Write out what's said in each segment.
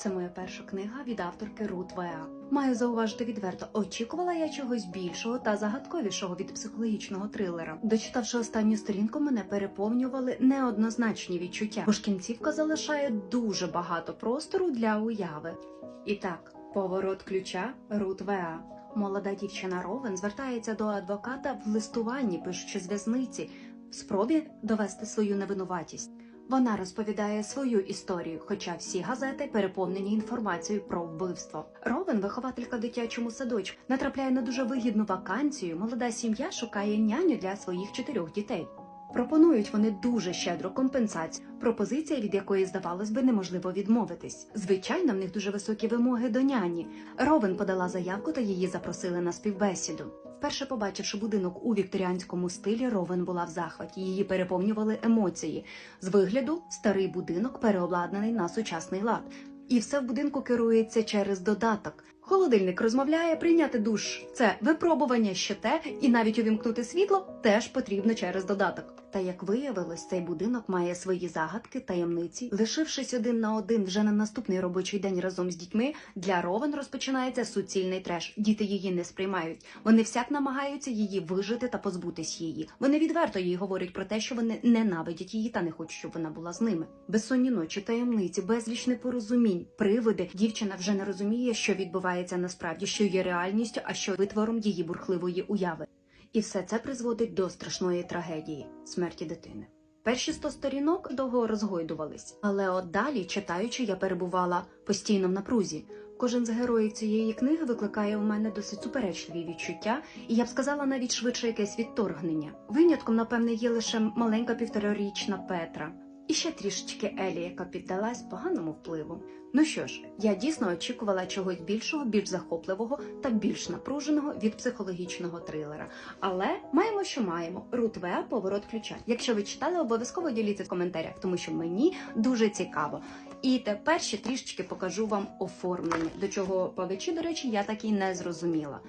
Це моя перша книга від авторки Рут Веа. Маю зауважити відверто, очікувала я чогось більшого та загадковішого від психологічного трилера. Дочитавши останню сторінку, мене переповнювали неоднозначні відчуття, бо ж кінцівка залишає дуже багато простору для уяви. І так, поворот ключа Рут Веа. Молода дівчина Ровен звертається до адвоката в листуванні, пишучи з в'язниці, в спробі довести свою невинуватість. Вона розповідає свою історію, хоча всі газети переповнені інформацією про вбивство. Ровен, вихователька дитячому садочку, натрапляє на дуже вигідну вакансію. Молода сім'я шукає няню для своїх чотирьох дітей. Пропонують вони дуже щедру компенсацію, пропозиція від якої здавалось би неможливо відмовитись. Звичайно, в них дуже високі вимоги до няні. Ровен подала заявку та її запросили на співбесіду. Вперше побачивши будинок у вікторіанському стилі, Ровен була в захваті. Її переповнювали емоції. З вигляду старий будинок переобладнаний на сучасний лад. І все в будинку керується через додаток. Холодильник розмовляє, прийняти душ це випробування ще те, і навіть увімкнути світло теж потрібно через додаток. Та як виявилось, цей будинок має свої загадки, таємниці. Лишившись один на один вже на наступний робочий день разом з дітьми, для Ровен розпочинається суцільний треш. Діти її не сприймають. Вони всяк намагаються її вижити та позбутись її. Вони відверто їй говорять про те, що вони ненавидять її та не хочуть, щоб вона була з ними. Безсонні ночі, таємниці, безліч непорозумінь, привиди. Дівчина вже не розуміє, що відбувається насправді, що є реальністю, а що витвором її бурхливої уяви. І все це призводить до страшної трагедії смерті дитини. Перші сто сторінок довго розгойдувались, але от далі, читаючи, я перебувала постійно в напрузі. Кожен з героїв цієї книги викликає у мене досить суперечливі відчуття, і я б сказала навіть швидше якесь відторгнення. Винятком, напевне, є лише маленька півторарічна Петра. І ще трішечки Елі, яка піддалась поганому впливу. Ну що ж, я дійсно очікувала чогось більшого, більш захопливого та більш напруженого від психологічного трилера. Але маємо, що маємо. Рут Веа поворот ключа. Якщо ви читали, обов'язково діліться в коментарях, тому що мені дуже цікаво. І тепер ще трішечки покажу вам оформлення, до чого павичі, до речі, я так і не зрозуміла.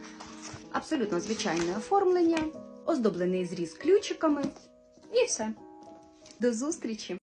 Абсолютно звичайне оформлення, оздоблений зріз ключиками, і все. До зустрічі!